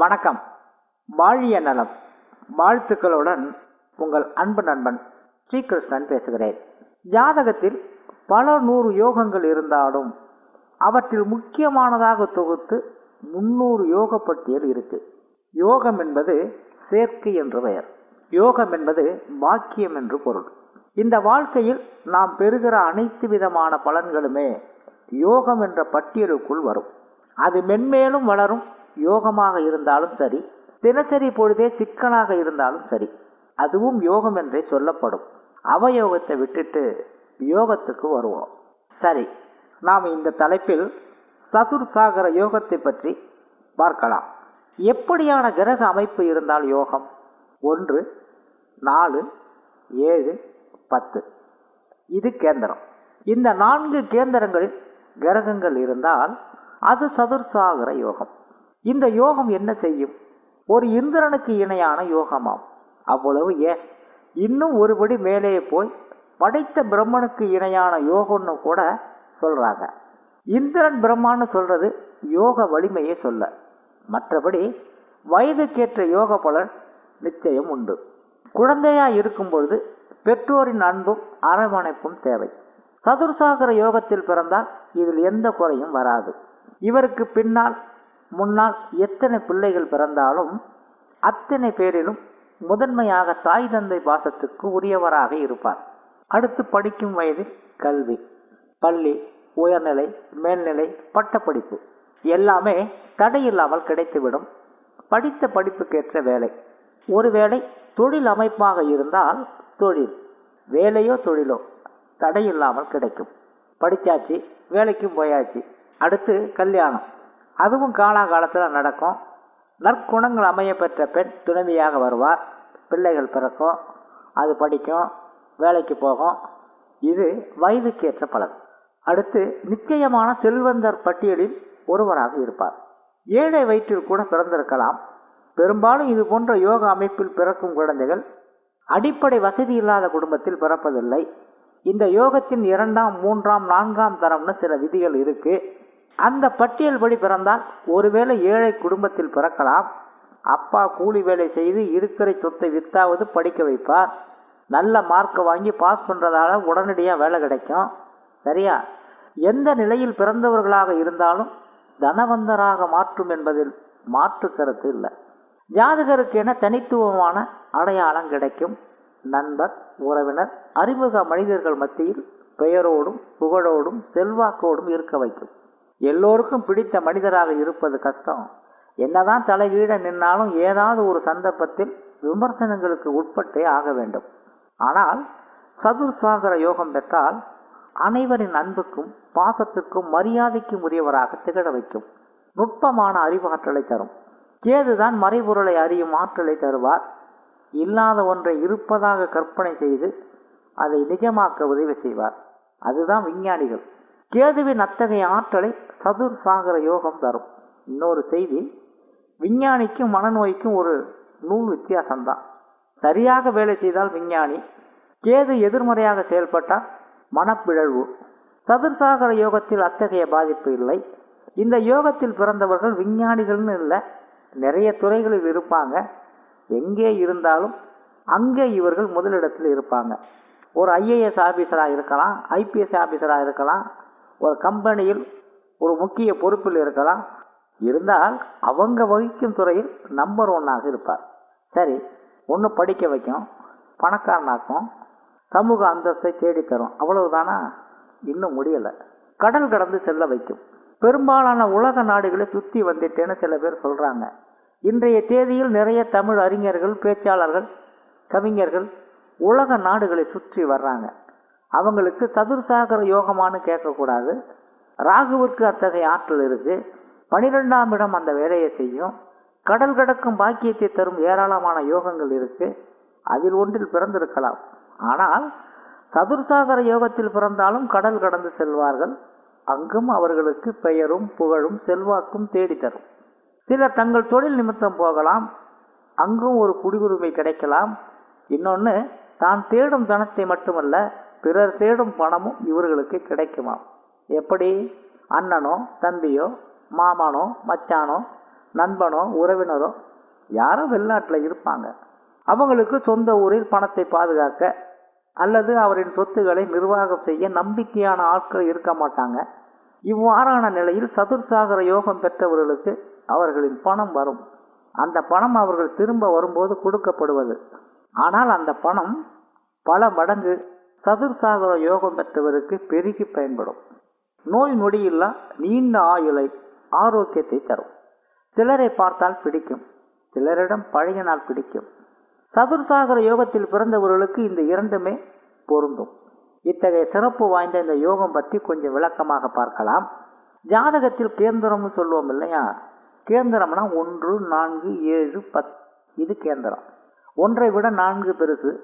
வணக்கம். வாழிய நலம். வாழ்த்துக்களுடன் உங்கள் அன்பு நண்பன் ஸ்ரீகிருஷ்ணன் பேசுகிறேன். ஜாதகத்தில் பல நூறு யோகங்கள் இருந்தாலும் அவற்றில் முக்கியமானதாக தொகுத்து முன்னூறு யோக பட்டியல் இருக்கு. யோகம் என்பது சேர்க்கை என்று பெயர். யோகம் என்பது பாக்கியம் என்று பொருள். இந்த வாழ்க்கையில் நாம் பெறுகிற அனைத்து விதமான பலன்களுமே யோகம் என்ற பட்டியலுக்குள் வரும். அது மென்மேலும் வளரும் யோகமாக இருந்தாலும் சரி தினசரி பொழுதே சிக்கனாக இருந்தாலும் சரி அதுவும் யோகம் என்றே சொல்லப்படும். அவயோகத்தை விட்டுட்டு யோகத்துக்கு வருவோம். சரி நாம் இந்த தலைப்பில் சதுர்சாகர யோகத்தை பற்றி பார்க்கலாம். எப்படியான கிரக அமைப்பு இருந்தால் யோகம்? ஒன்று நாலு ஏழு பத்து. இது கேந்திரம். இந்த நான்கு கேந்திரங்களில் கிரகங்கள் இருந்தால் அது சதுர்சாகர யோகம். இந்த யோகம் என்ன செய்யும்? ஒரு இந்திரனுக்கு இணையான யோகமாம். அவ்வளவு ஏன்? இன்னும் ஒருபடி மேலே போய் படைத்த பிரம்மனுக்கு இணையான யோகம்னு கூட சொல்றாங்க. இந்திரன் பிரம்மான்னு சொல்றது யோக வலிமையை சொல்ல. மற்றபடி வயதுக்கேற்ற யோக பலன் நிச்சயம் உண்டு. குழந்தையா இருக்கும் பொழுது பெற்றோரின் அன்பும் அரவணைப்பும் தேவை. சதுர்சாகர யோகத்தில் பிறந்தால் இதில் எந்த குறையும் வராது. இவருக்கு பின்னால் முன்னால் எத்தனை பிள்ளைகள் பிறந்தாலும் அத்தனை பேரிலும் முதன்மையாக தாய் தந்தை பாசத்துக்கு உரியவராக இருப்பார். அடுத்து படிக்கும் வயதில் கல்வி பள்ளி உயர்நிலை மேல்நிலை பட்டப்படிப்பு எல்லாமே தடையில்லாமல் கிடைத்துவிடும். படித்த படிப்புக்கேற்ற வேலை. ஒருவேளை தொழில் அமைப்பாக இருந்தால் தொழில் வேலையோ தொழிலோ தடையில்லாமல் கிடைக்கும். படித்தாச்சு வேலைக்கும் போயாச்சு. அடுத்து கல்யாணம். அதுவும் காலாகாலத்தில் நடக்கும். நற்குணங்கள் அமைய பெற்ற பெண் துணைவியாக வருவார். பிள்ளைகள் பிறக்கும். அது படிக்கும். வேலைக்கு போகும். இது வயதுக்கேற்ற பலன். அடுத்து நிச்சயமான செல்வந்தர் பட்டியலில் ஒருவராக இருப்பார். ஏழை வயிற்றில் கூட பிறந்திருக்கலாம். பெரும்பாலும் இது போன்ற யோக அமைப்பில் பிறக்கும் குழந்தைகள் அடிப்படை வசதி இல்லாத குடும்பத்தில் பிறப்பதில்லை. இந்த யோகத்தின் இரண்டாம் மூன்றாம் நான்காம் தரம்னு சில விதிகள் இருக்குது அந்த பட்டியல் படி பிறந்தால் ஒருவேளை ஏழை குடும்பத்தில் பிறக்கலாம். அப்பா கூலி வேலை செய்து இருக்கிற சொத்தை வித்தாவது படிக்க வைப்பார். நல்ல மார்க்கை வாங்கி பாஸ் பண்ணுறதால உடனடியாக வேலை கிடைக்கும். சரியா? எந்த நிலையில் பிறந்தவர்களாக இருந்தாலும் தனவந்தராக மாற்றும் என்பதில் மாற்று கருத்து இல்லை. ஜாதகருக்கு என தனித்துவமான அடையாளம் கிடைக்கும். நண்பர் உறவினர் அறிமுக மனிதர்கள் மத்தியில் பெயரோடும் புகழோடும் செல்வாக்கோடும் இருக்க வைக்கும். எல்லோருக்கும் பிடித்த மனிதராக இருப்பது கஷ்டம். என்னதான் தலைகீழ நின்னாலும் ஏதாவது ஒரு சந்தர்ப்பத்தில் விமர்சனங்களுக்கு உட்பட்டே ஆக வேண்டும். ஆனால் சதுர்சாகர யோகம் பெற்றால் அனைவரின் அன்புக்கும் பாசத்துக்கும் மரியாதைக்கும் உரியவராக திகழ வைக்கும். நுட்பமான அறிவாற்றலை தரும். கேதுதான் மறைபொருளை அறியும் ஆற்றலை தருவார். இல்லாத ஒன்றை இருப்பதாக கற்பனை செய்து அதை நிஜமாக்க உதவி செய்வார். அதுதான் விஞ்ஞானிகள். கேதுவின் அத்தகைய ஆற்றலை சதுர் சாகர யோகம் தரும். இன்னொரு செய்தி விஞ்ஞானிக்கும் மனநோய்க்கும் ஒரு நூல் வித்தியாசம்தான். சரியாக வேலை செய்தால் விஞ்ஞானி கேது எதிர்மறையாக செயல்பட்டால் மனப்பிழழ்வு. சதுர்சாகர யோகத்தில் அத்தகைய பாதிப்பு இல்லை. இந்த யோகத்தில் பிறந்தவர்கள் விஞ்ஞானிகள்னு இல்லை நிறைய துறைகளில் இருப்பாங்க. எங்கே இருந்தாலும் அங்கே இவர்கள் முதலிடத்தில் இருப்பாங்க. ஒரு ஐஏஎஸ் ஆஃபீஸராக இருக்கலாம் ஐபிஎஸ் ஆஃபீஸராக இருக்கலாம் ஒரு கம்பெனியில் ஒரு முக்கிய பொறுப்பில் இருக்கலாம். இருந்தால் அவங்க வகிக்கும் துறையில் நம்பர் ஒன்னாக இருப்பார். சரி ஒன்று படிக்க வைக்கும் பணக்காரனாக்கும் சமூக அந்தஸ்தை தேடித்தரும் அவ்வளவுதானா? இன்னும் முடியலை. கடல் கடந்து செல்ல வைக்கும். பெரும்பாலான உலக நாடுகளை சுற்றி வந்துட்டேன்னு சில பேர் சொல்கிறாங்க இன்றைய தேதியில் நிறைய தமிழ் அறிஞர்கள் பேச்சாளர்கள் கவிஞர்கள் உலக நாடுகளை சுற்றி வர்றாங்க. அவங்களுக்கு சதுர்சாகர யோகமானு கேட்கக்கூடாது. ராகுவிற்கு அத்தகைய ஆற்றல் இருக்கு. பனிரெண்டாம் இடம் அந்த வேலையை செய்யும். கடல் கடக்கும் பாக்கியத்தை தரும் ஏராளமான யோகங்கள் இருக்கு. அதில் ஒன்றில் பிறந்திருக்கலாம். ஆனால் சதுர்சாகர யோகத்தில் பிறந்தாலும் கடல் கடந்து செல்வார்கள். அங்கும் அவர்களுக்கு பெயரும் புகழும் செல்வாக்கும் தேடித்தரும். சிலர் தங்கள் தொழில் நிமித்தம் போகலாம். அங்கும் ஒரு குடியுரிமை கிடைக்கலாம். இன்னொன்று தான் தேடும் தனத்தை மட்டுமல்ல பிறர் தேடும் பணமும் இவர்களுக்கு கிடைக்குமாம். எப்படி? அண்ணனோ தம்பியோ மாமனோ மச்சானோ நண்பனோ உறவினரோ யாரோ வெளிநாட்டில் இருப்பாங்க. அவங்களுக்கு சொந்த ஊரில் பணத்தை பாதுகாக்க அல்லது அவரின் சொத்துக்களை நிர்வாகம் செய்ய நம்பிக்கையான ஆட்கள் இருக்க மாட்டாங்க. இவ்வாறான நிலையில் சதுர்சாகர யோகம் பெற்றவர்களுக்கு அவர்களின் பணம் வரும். அந்த பணம் அவர்கள் திரும்ப வரும்போது கொடுக்கப்படுவது. ஆனால் அந்த பணம் பல மடங்கு சதுர்சாகர யோகம் பெற்றவருக்கு பெருகி பயன்படும். நோய் நொடியில்லா நீண்ட ஆயுளை ஆரோக்கியத்தை தரும். சிலரை பார்த்தால் பிடிக்கும். சிலரிடம் பழகினால் பிடிக்கும். சதுர்சாகர யோகத்தில் பிறந்தவர்களுக்கு இந்த இரண்டுமே பொருந்தும். இத்தகைய சிறப்பு வாய்ந்த இந்த யோகம் பற்றி கொஞ்சம் விளக்கமாக பார்க்கலாம். ஜாதகத்தில் கேந்திரம்னு சொல்லுவோம் இல்லையா? கேந்திரம்னா ஒன்று நான்கு ஏழு பத் இது கேந்திரம். ஒன்றை விட நான்கு பெருசு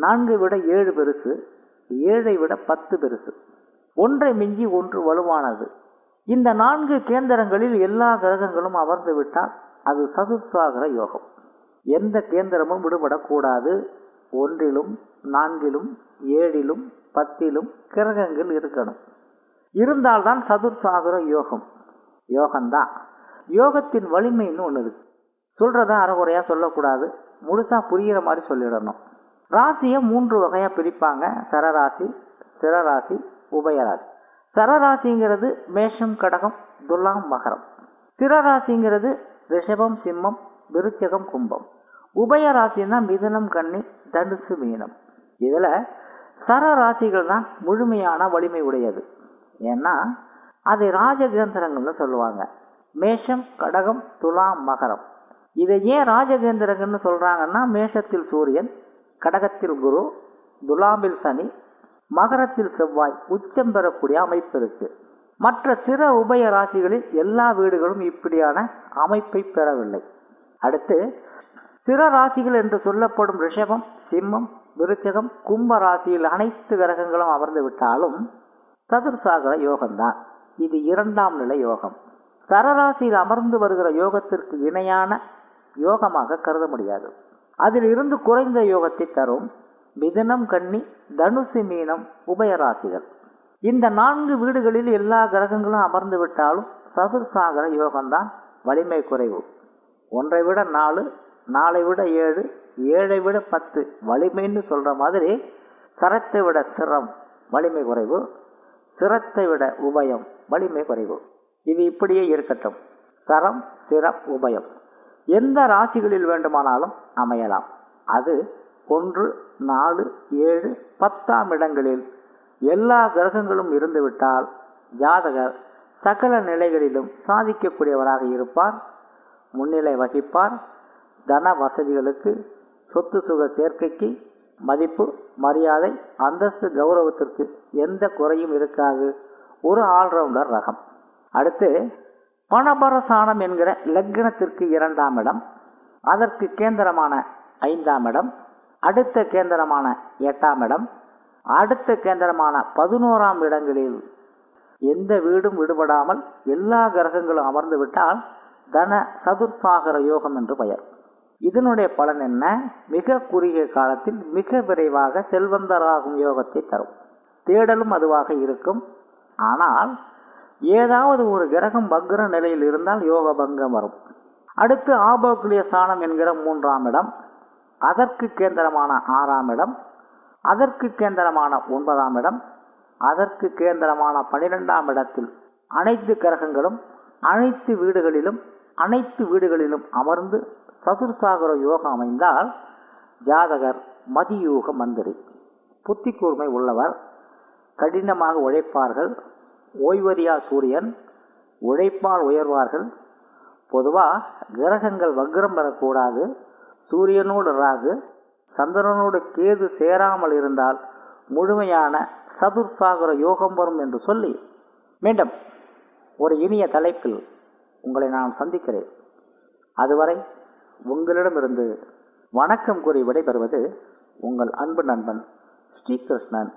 நான்கை விட ஏழு பெருசு ஏழை விட பத்து பெருசு. ஒன்றை மிஞ்சி ஒன்று வலுவானது. இந்த நான்கு கேந்திரங்களில் எல்லா கிரகங்களும் அமர்ந்து விட்டால் அது சதுர்சாகர யோகம். எந்த கேந்திரமும் விடுபடக்கூடாது. ஒன்றிலும் நான்கிலும் ஏழிலும் பத்திலும் கிரகங்கள் இருக்கணும். இருந்தால்தான் சதுர்சாகர யோகம். யோகம்தான். யோகத்தின் வலிமைன்னு ஒன்று இருக்கு. சொல்றத அறகுறையா சொல்லக்கூடாது. முழுசா புரிகிற மாதிரி சொல்லிடணும். ராசியை மூன்று வகையா பிரிப்பாங்க. சரராசி சிரராசி உபயராசி. சரராசிங்கிறது மேஷம் கடகம் துலாம் மகரம். சிரராசிங்கிறது ரிஷபம் சிம்மம் விருச்சகம் கும்பம். உபயராசின்னா மிதுனம் கன்னி தனுசு மீனம். இதில் சரராசிகள் தான் முழுமையான வலிமை உடையது. ஏன்னா அதை ராஜகேந்திரங்கள்னு சொல்லுவாங்க. மேஷம் கடகம் துலாம் மகரம். இதை ஏன் ராஜகேந்திரங்கள்னு சொல்கிறாங்கன்னா மேஷத்தில் சூரியன் கடகத்தில் குரு துலாமில் சனி மகரத்தில் செவ்வாய் உச்சம் பெறக்கூடிய அமைப்பு இருக்கு. மற்ற சிற உபய ராசிகளில் எல்லா வீடுகளும் இப்படியான அமைப்பை பெறவில்லை. அடுத்து சிற ராசிகள் என்று சொல்லப்படும் ரிஷபம் சிம்மம் விருச்சகம் கும்ப ராசியில் அனைத்து கிரகங்களும் அமர்ந்து விட்டாலும் சதுர்சாகர யோகம்தான். இது இரண்டாம் நிலை யோகம். சரராசியில் அமர்ந்து வருகிற யோகத்திற்கு இணையான யோகமாக கருத முடியாது. அதில் இருந்து குறைந்த யோகத்தை தரும் மிதனம் கன்னி தனுசு மீனம் உபயராசிகள் இந்த நான்கு வீடுகளில் எல்லா கிரகங்களும் அமர்ந்து விட்டாலும் சதுர்சாகர யோகம்தான் வலிமை குறைவு. ஒன்றை விட நாலு நாளை விட ஏழு ஏழை விட பத்து வலிமைன்னு சொல்ற மாதிரி சரத்தை விட சிரம் வலிமை குறைவு சிரத்தை விட உபயம் வலிமை குறைவு. இது இப்படியே இருக்கட்டும். சரம் சிரம் உபயம். எந்த ராசிகளில் வேண்டுமானாலும் அமையலாம். அது ஒன்று நாலு ஏழு பத்தாம் இடங்களில் எல்லா கிரகங்களும் இருந்துவிட்டால் ஜாதகர் சகல நிலைகளிலும் சாதிக்கக்கூடியவராக இருப்பார் முன்னிலை வகிப்பார் தன வசதிகளுக்கு சொத்து சுக சேர்க்கைக்கு மதிப்பு மரியாதை அந்தஸ்து கௌரவத்திற்கு எந்த குறையும் இருக்காது. ஒரு ஆல்ரவுண்டர் ரகம். அடுத்து பணபரசானம் என்கிற லக்னத்திற்கு இரண்டாம் இடம் அதற்கு கேந்திரமான ஐந்தாம் இடம் அடுத்த கேந்திரமான எட்டாம் இடம் அடுத்த கேந்திரமான பதினோராம் இடங்களில் எந்த வீடும் விடுபடாமல் எல்லா கிரகங்களும் அமர்ந்து விட்டால் தன சதுர்சாகர யோகம் என்று பெயர். இதனுடைய பலன் என்ன? மிக குறுகிய காலத்தில் மிக விரைவாக செல்வந்தராகும் யோகத்தை தரும். தேடலும் அதுவாக இருக்கும். ஆனால் ஏதாவது ஒரு கிரகம் பக்ர நிலையில் இருந்தால் யோக பங்கம் வரும். அடுத்து ஆபோக்லிய ஸ்தானம் என்கிற மூன்றாம் இடம் அதற்கு கேந்திரமான ஆறாம் இடம் அதற்கு கேந்திரமான ஒன்பதாம் இடம் அதற்கு கேந்திரமான பனிரெண்டாம் இடத்தில் அனைத்து கிரகங்களும் அனைத்து வீடுகளிலும் அனைத்து வீடுகளிலும் அமர்ந்து சதுர்சாகர யோகம் அமைந்தால் ஜாதகர் மதியூக மந்திரி புத்தி கூர்மை உள்ளவர் கடினமாக உழைப்பார்கள் ஓய்வறியா சூரியன் உழைப்பால் உயர்வார்கள் பொதுவாக கிரகங்கள் வக்ரம் பெறக்கூடாது சூரியனோடு ராகு சந்திரனோடு கேது சேராமல் இருந்தால் முழுமையான சதுர்சாகர யோகம் வரும் என்று சொல்லி மீண்டும் ஒரு இனிய தலைப்பில் உங்களை நான் சந்திக்கிறேன். அதுவரை உங்களிடமிருந்து வணக்கம் கூறி விடைபெறுவது உங்கள் அன்பு நண்பன் ஸ்ரீகிருஷ்ணன்